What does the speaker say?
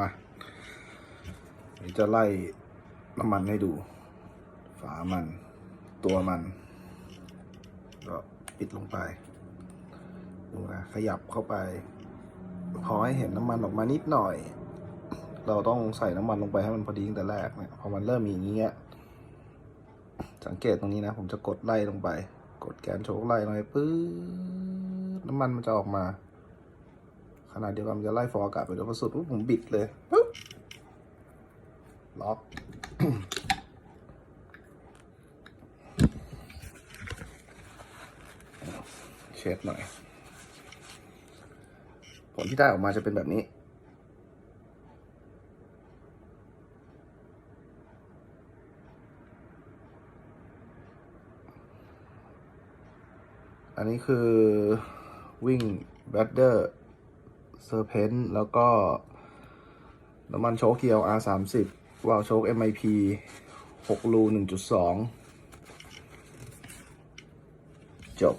มาเดี๋ยวจะไล่น้ำมันให้ดู ฝามัน ตัวมัน ก็ปิดลงไปดูนะขยับเข้าไป พอให้เห็นน้ำมันออกมานิดหน่อย เราต้องใส่น้ำมันลงไปให้มันพอดีตั้งแต่แรกเนี่ยพอมันเริ่มมีอย่างเงี้ยสังเกตตรงนี้นะ ผมจะกดไล่ลงไป กดแกนโชกไล่ลงไปปื๊ดน้ำมันมันจะออกมา ขนาดเดียวกันมันจะไล่ฟองอากาศไปด้วยพอสุดปุ๊บผมบิดเลยปุ๊บล็อกเช็ดหน่อย ผลที่ได้ออกมาจะเป็นแบบนี้อันนี้คือวิ่งแบดเดอร์ เซอร์เพนแล้วก็น้ำมันโชคเกียว R 3 0 วาล์วโชค MIP 6รู1.2 จบ